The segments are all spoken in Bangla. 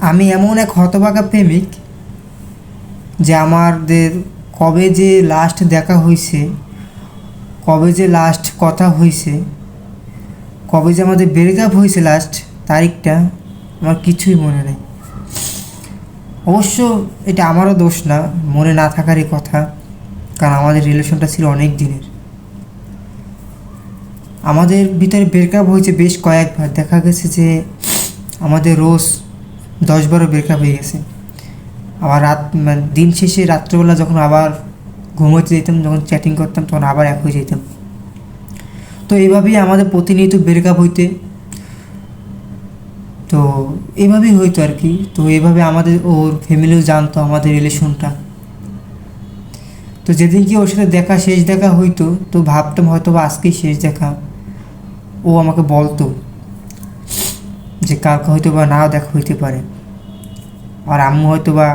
আমি এমন এক হতবাকা প্রেমিক যে আমাদের কবে যে লাস্ট দেখা হয়েছে কবে যে লাস্ট কথা হয়েছে কবে যে আমাদের ব্রেকআপ হয়েছে লাস্ট তারিখটা আমার কিছুই মনে নেই। অবশ্য এটা আমারও দোষ না, মনে না থাকারই কথা, কারণ আমাদের রিলেশনটা ছিল অনেক দিনের। আমাদের ভিতরে ব্রেকআপ হয়েছে বেশ কয়েকবার। দেখা গেছে যে আমাদের রোজ দশ বারো ব্রেকআপ হয়ে গেছে। আবার রাত মানে দিন শেষে রাত্রেবেলা যখন আবার ঘুমোতে যেতাম, যখন চ্যাটিং করতাম, তখন আবার এক হয়ে যেতাম। তো এইভাবেই আমাদের প্রতিনিয়ত ব্রেকআপ হইতে তো এভাবেই হইতো আর কি। তো এভাবে আমাদের ওর ফ্যামিলিও জানতো আমাদের রিলেশনটা তো যেদিন কি ওর সাথে দেখা, শেষ দেখা হইতো, তো ভাবতাম হয়তো বা আজকেই শেষ দেখা। ও আমাকে বলতো। যে কালকে হয়তো বা নাও দেখা হইতে পারে আর আম্মু হয়তো বা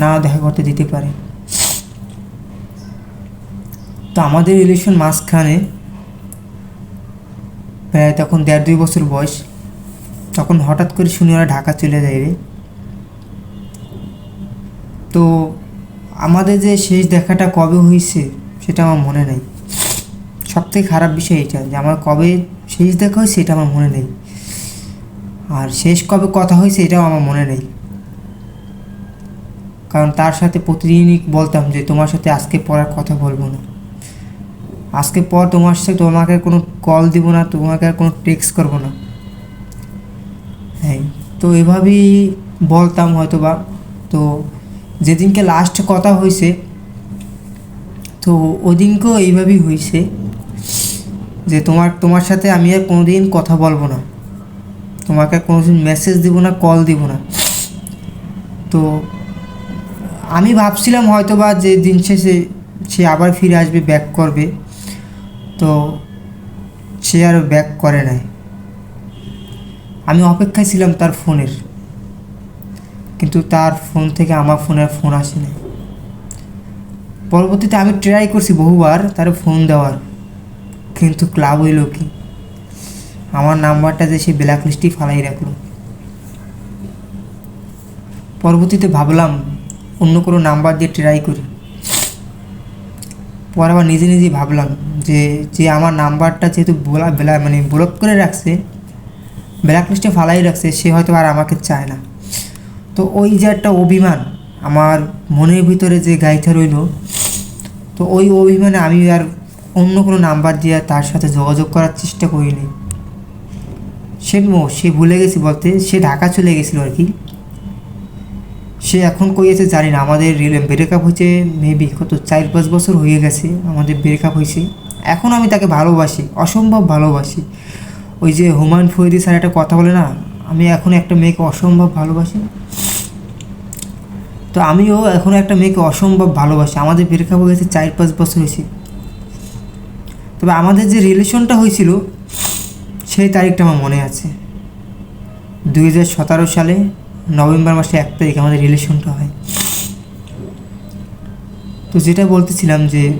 নাও দেখা করতে দিতে পারে। তো আমাদের রিলেশন মাঝখানে প্রায় তখন দেড় দুই বছর বয়স, তখন হঠাৎ করে শুনি ওরা ঢাকা চলে যাবে তো আমাদের যে শেষ দেখাটা কবে হয়েছে সেটা আমার মনে নেই। সবথেকে খারাপ বিষয় এটা যে আমার কবে শেষ দেখা হয়েছে এটা আমার মনে নেই। আর শেষ কবে কথা হয়েছে এটাও আমার মনে নেই। কারণ তার সাথে প্রতিদিনই বলতাম যে তোমার সাথে আজকে পড়ার কথা বলব না। আজকে পর তোমার সাথে তোমাকে কোনো কল দিব না, তোমাকে আর কোনো টেক্সট করব না। হ্যাঁ তো এভাবেই বলতাম হয়তো বা তো যেদিনকে লাস্ট কথা হয়েছে, তো ওদিনকেও এইভাবেই হয়েছে যে তোমার তোমার সাথে আমি আর কোনোদিন কথা বলব না। তোমাকে আর কোনোদিন মেসেজ দিব না কল দিব না। তো আমি ভাবছিলাম হয়তো বা যে দিন শেষে সে আবার ফিরে আসবে ব্যাক করবে। তো সে আর ব্যাক করে নাই। আমি অপেক্ষায় ছিলাম তার ফোনের। কিন্তু তার ফোন থেকে আমার ফোনে ফোন আসে পরবর্তীতে আমি ট্রাই করছি বহুবার তার ফোন দেওয়ার। কিন্তু ক্লাব হইল কি? আমার নাম্বারটা যে সে ব্ল্যাক লিস্টেই ফালাই রাখল। পরবর্তীতে ভাবলাম অন্য কোনো নাম্বার দিয়ে ট্রাই করি। পরে আবার নিজে নিজেই ভাবলাম যে যে আমার নাম্বারটা যেহেতু বলা, বেলা মানে ব্লক করে রাখছে, ব্ল্যাক লিস্টে ফালাই রাখছে, সে হয়তো আর আমাকে চায় না। তো ওই যে একটা অভিমান আমার মনের ভিতরে যে গাইতে রইল, তো ওই অভিমানে আমি আর অন্য কোনো নাম্বার দিয়ে তার সাথে যোগাযোগ করার চেষ্টা করিনি। সে সে ভুলে গেছি বলতে, সে ঢাকা চলে গেছিল আর কি। সে এখন কই আছে জানি না, আমাদের ব্রেকআপ হয়েছে মেবি কত চার পাঁচ বছর হয়ে গেছে, আমাদের ব্রেকআপ হয়েছে। এখন আমি তাকে ভালোবাসি, অসম্ভব ভালোবাসি। ওই যে হুমায়ুন ফরিদি স্যার একটা কথা বলে না, আমি এখন একটা মেয়েকে অসম্ভব ভালোবাসি। তো আমিও এখন একটা মেয়েকে অসম্ভব ভালোবাসি, আমাদের ব্রেকআপ হয়ে গেছে, চার পাঁচ বছর হয়েছে। তবে আমাদের যে রিলেশনটা হয়েছিল সেই তারিখটা আমার মনে আছে। দুই হাজার সতেরো সালে নভেম্বর মাসে এক তারিখ আমাদের রিলেশনটা হয়। তো যেটা বলতেছিলাম যে,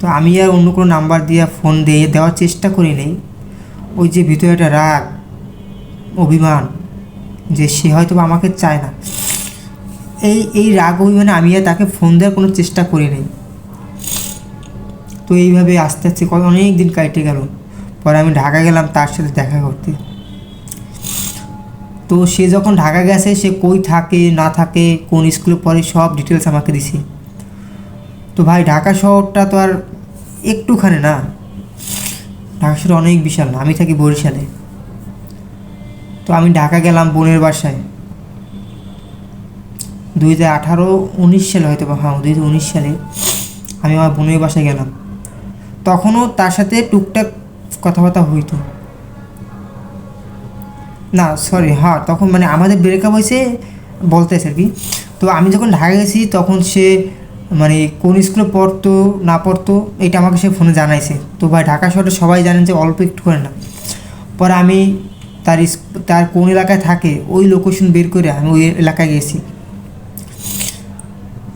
তো আমি আর অন্য কোনো নাম্বার দিয়ে ফোন দিয়ে দেওয়ার চেষ্টা করি নেই। ওই যে ভিতরে একটা রাগ, অভিমান, যে সে হয়তো আমাকে চায় না। এই এই রাগ, অভিমানে আমি আর তাকে ফোন দেওয়ার কোনো চেষ্টা করি নেই। তো এইভাবে আস্তে আস্তে অনেক দিন কাটে গেল। পরে আমি ঢাকা গেলাম, তার সাথে দেখা করতে। তো সে যখন ঢাকা গেছে, সে কই থাকে, না থাকে, কোন স্কুলে পড়ে, সব ডিটেলস আমাকে দিছে। তো ভাই, ঢাকা শহরটা তো আর একটুখানে না। ঢাকা শহর অনেক বিশাল, আমি থাকি বরিশালে। তো আমি ঢাকা গেলাম বোনের বাসায়। দুই হাজার আঠারো, উনিশ সালে হয়তো বা হ্যাঁ দুই হাজার উনিশ সালে আমি আমার বোনের বাসায় গেলাম। তখনও তার সাথে টুকটাক কথাবার্তা হইতো। না সরি হ্যাঁ তখন মানে আমাদের ব্রেকআপ হয়েছে বলতেছে আর কি। তো আমি যখন ঢাকা গেছি, তখন সে মানে কোন স্কুলে পড়তো, না পড়তো, এটা আমাকে সে ফোনে জানাইছে। তো ভাই, ঢাকা শহরে সবাই জানেন যে অল্প একটু করে না। পরে আমি তার তার কোন এলাকায় থাকে, ওই লোকেশন বের করে আমি ওই এলাকায় গেছি।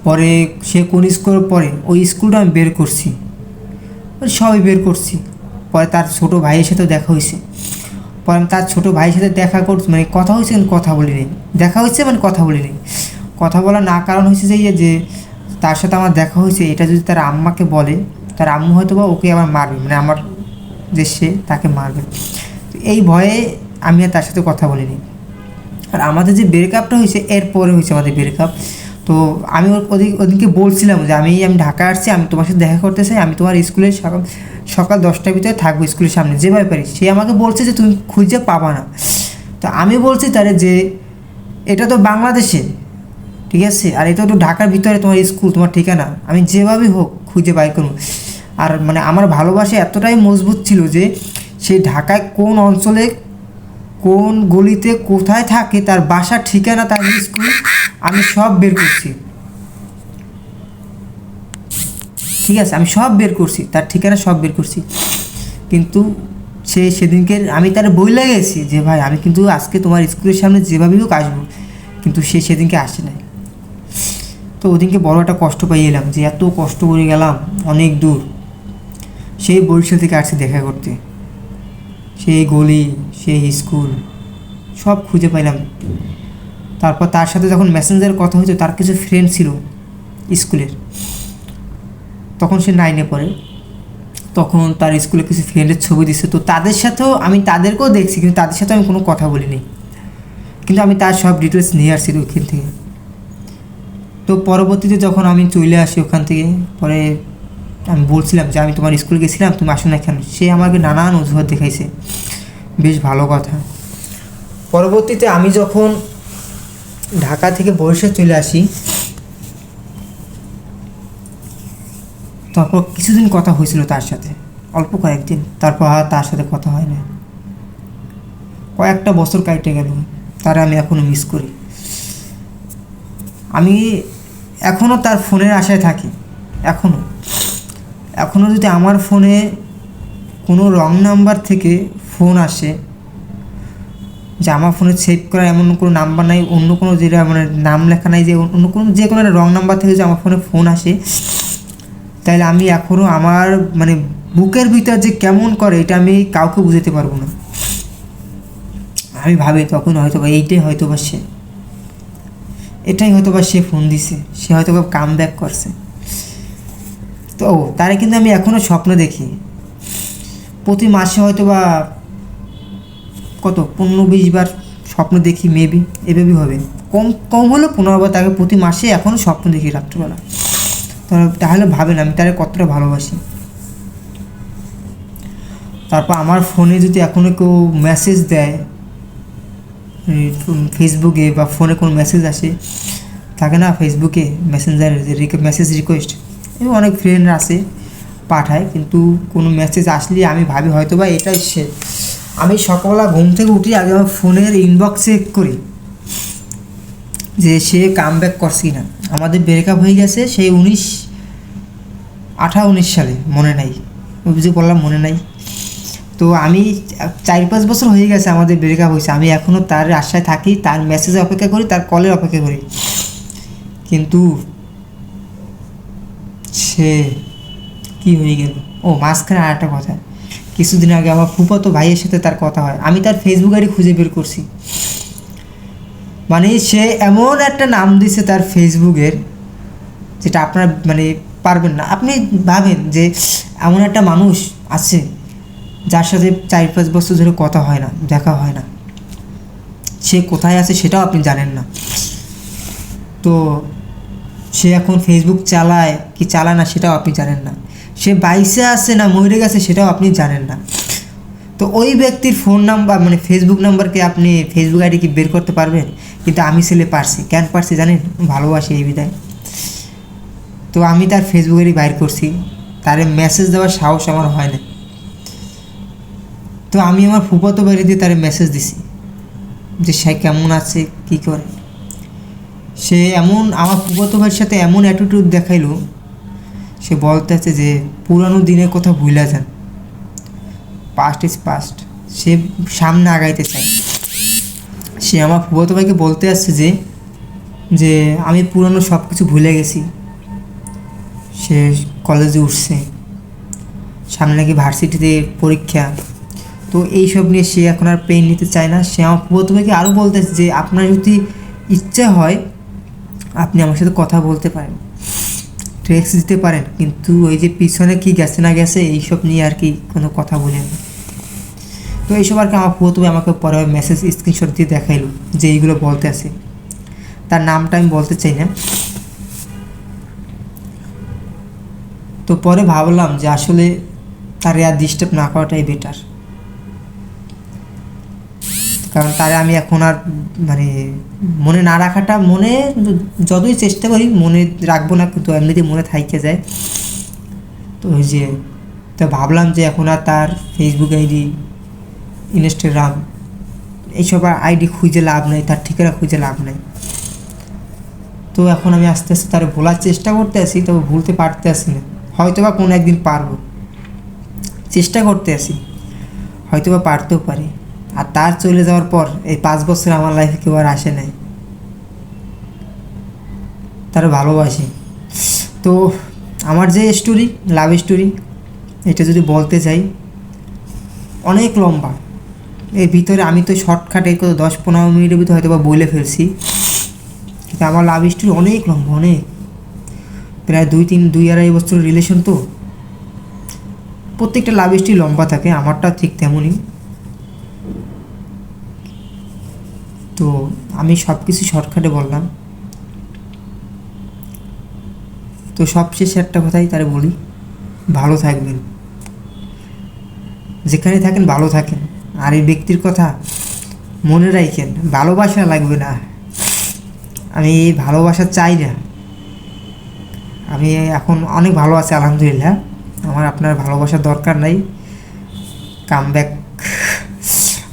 পরে সে কোন স্কুল পড়ে, ওই স্কুলটা আমি বের করছি। সবাই বের করছি। পরে তার ছোটো ভাইয়ের সাথেও দেখা হয়েছে। পরে আমি তার ছোটো ভাইয়ের সাথে দেখা করছি মানে কথা হয়েছে কিন্তু কথা বলিনি। দেখা হয়েছে মানে কথা বলিনি। কথা বলার না কারণ হয়েছে যে যে তার সাথে আমার দেখা হয়েছে, এটা যদি তার আম্মাকে বলে, তার আম্মু হয়তো বা ওকে আবার মারবে। মানে আমার যে সে, তাকে মারবে। এই ভয়ে আমি আর তার সাথে কথা বলিনি। আর আমাদের যে ব্রেকআপটা হয়েছে এরপরে হয়েছে আমাদের ব্রেকআপ তো আমি ওদিক ওদিনকে বলছিলাম যে, আমি আমি ঢাকা আসছি, আমি তোমার সাথে দেখা করতে চাই, আমি তোমার স্কুলে সকাল দশটার ভিতরে থাকব স্কুলের সামনে যেভাবে পারি সে আমাকে বলছে যে, তুমি খুঁজে পাবা না। তো আমি বলছি তারে যে, এটা তো বাংলাদেশে, ঠিক আছে? আর এটা তো ঢাকার ভিতরে তোমার স্কুল, তোমার ঠিকানা। আমি যেভাবেই হোক খুঁজে বাই করব। আর মানে আমার ভালোবাসা এতটাই মজবুত ছিল যে, সে ঢাকায় কোন অঞ্চলে, কোন গলিতে কোথায় থাকে, তার বাসার ঠিকানা, তার স্কুল, আমি সব বের করছি। ঠিক আছে, আমি সব বের করছি, তার ঠিকানা সব বের করছি। কিন্তু সে সেদিনকে আমি তার বই গেছি যে, ভাই, আমি কিন্তু আজকে তোমার স্কুলের সামনে যেভাবেই হোক আসব। কিন্তু সে সেদিনকে আসে নাই। তো ওদিনকে বড় একটা কষ্ট পাই এলাম যে, এত কষ্ট করে গেলাম, অনেক দূর। সেই বরিশাল থেকে আসছে দেখা করতে। সেই গলি, সেই স্কুল, সব খুঁজে পাইলাম তারপর তার সাথে যখন মেসেঞ্জার কথা হতো তার কিছু ফ্রেন্ড ছিল স্কুলের। তখন সে নাইনে পড়ে। তখন তার স্কুলে কিছু ফ্রেন্ডের ছবি দিচ্ছে তো তাদের সাথেও আমি তাদেরকেও দেখছি, কিন্তু তাদের সাথে আমি কোনো কথা বলিনি। কিন্তু আমি তার সব ডিটেলস নিয়ে আসছি ওইখান থেকে। তো পরবর্তীতে যখন আমি চলে আসি ওখান থেকে, পরে আমি বলছিলাম যে, আমি তোমার স্কুলে গেছিলাম, তুমি আসো না কেন? সে আমাকে নানান অজুহাত দেখাইছে। বেশ ভালো কথা। পরবর্তীতে আমি যখন ঢাকা থেকে বরিশাল চলে আসি তারপর কিছুদিন কথা হয়েছিল তার সাথে। অল্প কয়েকদিন। তারপর আর তার সাথে কথা হয় না কয়েকটা বছর কাটে গেল। তারা আমি এখনও মিস করি। আমি এখনও তার ফোনের আশায় থাকি। এখনও এখনও যদি আমার ফোনে কোনো রং নাম্বার থেকে ফোন আসে, যে আমার ফোনে সেভ করা এমন কোনো নাম্বার নাই, অন্য কোনো যেটা মানে নাম লেখা নাই, যে অন্য কোনো যে কোনো একটা রং নাম্বার থেকে যে আমার ফোনে ফোন আসে তাহলে আমি এখনও আমার মানে বুকের ভিতর যে কেমন করে, এটা আমি কাউকে বুঝাতে পারব না। আমি ভাবি তখন হয়তো বা এইটাই হয়তো বা সে। এটাই হয়তো বা সে ফোন দিছে। সে হয়তো বা কাম ব্যাক করছে। তো তারে কিন্তু আমি এখনও স্বপ্ন দেখি। প্রতি মাসে হয়তো বা কত, পনেরো বিশ বার স্বপ্ন দেখি মেবি এভাবেই হবে। কম কম হলেও পনেরো বার, তাকে প্রতি মাসে এখনও স্বপ্ন দেখি রাত্রিবেলা। তাহলে- ভাবেন আমি তারে কতটা ভালোবাসি। তারপর আমার ফোনে যদি এখনও কেউ মেসেজ দেয় ফেসবুকে বা ফোনে কোনো মেসেজ আসে, থাকে না ফেসবুকে মেসেঞ্জারে মেসেজ রিকোয়েস্ট অনেক ফ্রেন্ড আছে পাঠায়, কিন্তু কোনো মেসেজ আসলে আমি ভাবি হয়তো বা এটাই সে। আমি সকালবেলা ঘুম থেকে উঠি, আগে আমার ফোনের ইনবক্স চেক করি, যে সে কাম ব্যাক করছে না আমাদের ব্রেকআপ হয়ে গেছে, সেই উনিশ আঠা উনিশ সালে, মনে নাই। যে বললাম মনে নাই। তো আমি চার পাঁচ বছর হয়ে গেছে আমাদের ব্রেকআপ হয়েছে। আমি এখনও তার আশায় থাকি, তার মেসেজে অপেক্ষা করি, তার কলের অপেক্ষা করি। কিন্তু সে কি হয়ে গেল? ও, মাঝখানে আর একটা কথা। কিছুদিন আগে আমার ফুফাতো ভাইয়ের সাথে তার কথা হয়। আমি তার ফেসবুক আইডি খুঁজে বের করছি। মানে সে এমন একটা নাম দিছে তার ফেসবুকের যেটা আপনার মানে পারবেন না। আপনি ভাবেন যে এমন একটা মানুষ আছে যার সাথে চার পাঁচ বছর ধরে কথা হয় না, দেখা হয় না। সে কোথায় আছে সেটাও আপনি জানেন না। তো সে এখন ফেসবুক চালায় কি চালায় না সেটাও আপনি জানেন না। সে বাইসে আছে না মরে গেছে সেটাও আপনি জানেন না। তো ওই ব্যক্তির ফোন নাম্বার মানে ফেসবুক নাম্বারকে আপনি ফেসবুক আইডি কি বের করতে পারবেন? কিন্তু আমি ছেলে পারছি। কেন পারছি জানেন? ভালোবাসি এই বিদায়। তো আমি তার ফেসবুক আইডি বাইর করছি। তারে মেসেজ দেওয়ার সাহস আমার হয় না তো আমি আমার ফুফাতো বাড়ি দিয়ে তারে মেসেজ দিছি যে, সে কেমন আছে? কী করে? সে এমন, আমার ফুফাতো ভাইয়ের সাথে এমন অ্যাটিটিউড দেখাইলো। সে বলতে আছে যে, পুরানো দিনের কথা ভুলা যান। পাস্ট ইজ পাস্ট সে সামনে আগাইতে চায়। সে আমার ফুফাতো ভাইকে বলতে আসছে যে যে, আমি পুরানো সব কিছু ভুলে গেছি। সে কলেজে উঠছে। সামনে নাকি ভার্সিটিতে পরীক্ষা। তো এইসব নিয়ে সে এখন আর পেন নিতে চায় না। সে আমার প্রথমে আরও বলতেছে যে, আপনার যদি ইচ্ছা হয়, আপনি আমার সাথে কথা বলতে পারেন। ট্রেক্স দিতে পারেন। কিন্তু ওই যে পিছনে কি গেছে না গেছে, এইসব নিয়ে আর কি কোনো কথা বলেন তো এইসব আর কি আমার প্রথমে আমাকে পরে মেসেজ স্ক্রিনশট দিয়ে দেখাইলো যে এইগুলো বলতে আছে। তার নামটা আমি বলতে চাই না। তো পরে ভাবলাম যে আসলে তার আর ডিস্টার্ব না করাটাই বেটার কারণ তারে আমি এখন আর মানে মনে না রাখাটা, মনে যতই চেষ্টা করি মনে রাখব না, কিন্তু এমনিতে মনে থাইকে যায়। তো ওই যে, তো ভাবলাম যে এখন আর তার ফেসবুক আইডি ইনস্টাগ্রাম এইসব আর আইডি খুঁজে লাভ নেই, তার ঠিকানা খুঁজে লাভ নেই। তো এখন আমি আস্তে আস্তে তার ভোলার চেষ্টা করতে আসি তবে ভুলতে পারতে আসি না। হয়তো বা কোনো একদিন পারব। চেষ্টা করতে আসি হয়তো বা পারতেও পারি। আর তার চলে যাওয়ার পর এই পাঁচ বছর আমার লাইফে কেউ আর আসে নাই। তার ভালোবাসি। তো আমার যে স্টোরি লাভ স্টোরি এটা যদি বলতে চাই অনেক লম্বা। এর ভিতরে আমি তো শর্টকাটে কত দশ পনেরো মিনিটের ভিতরে হয়তো বা বলে ফেলছি। কিন্তু আমার লাভ স্টোরি অনেক লম্বা, অনেক। প্রায় দুই তিন, দুই আড়াই বছর রিলেশন তো। প্রত্যেকটা লাভ স্টোরি লম্বা থাকে, আমারটা ঠিক তেমনই। তো আমি সব কিছু শর্টকাটে বললাম। তো সবশেষে একটা কথাই তারে বলি, ভালো থাকবেন। যেখানে থাকেন ভালো থাকেন। আর এই ব্যক্তির কথা মনে রাখেন ভালোবাসা লাগবে না। আমি এই ভালোবাসা চাই না। আমি এখন অনেক ভালো আছি, আলহামদুলিল্লাহ। আমার আপনার ভালোবাসার দরকার নাই। কাম ব্যাক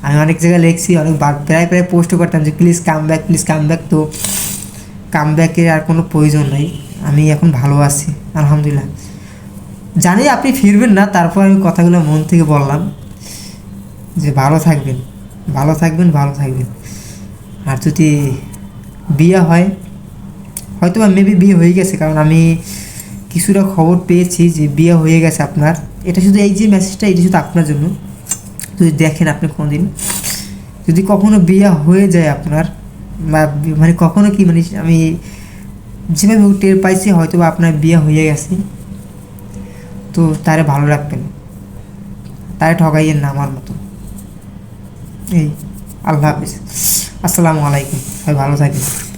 আমি অনেক জায়গায় লিখছি, অনেক প্রায় প্রায় পোস্টও করতাম যে please come back please come back তো কাম ব্যাকের আর কোনো প্রয়োজন নাই। আমি এখন ভালো আছি, আলহামদুলিল্লাহ। জানি আপনি ফিরবেন না, তারপর আমি কথাগুলো মন থেকে বললাম যে, ভালো থাকবেন ভালো থাকবেন ভালো থাকবেন। আর যদি বিয়ে হয় হয়তো বা মেবি বিয়ে হয়ে গেছে, কারণ আমি কিছুটা খবর পেয়েছি যে বিয়ে হয়ে গেছে আপনার। এটা শুধু এই যে মেসেজটা এটা শুধু আপনার জন্য। যদি দেখেন আপনি কোনোদিন, যদি কখনো বিয়ে হয়ে যায় আপনার মানে কখনো কি মানে আমি যেভাবে টের পাইছি হয়তো বা আপনার বিয়ে হয়ে গেছে। তো তারে ভালো রাখবেন। তারে ঠকাইয়েন না আমার মতো। এই, আল্লাহ হাফিজ। আসসালামু আলাইকুম। সবাই ভালো থাকবেন।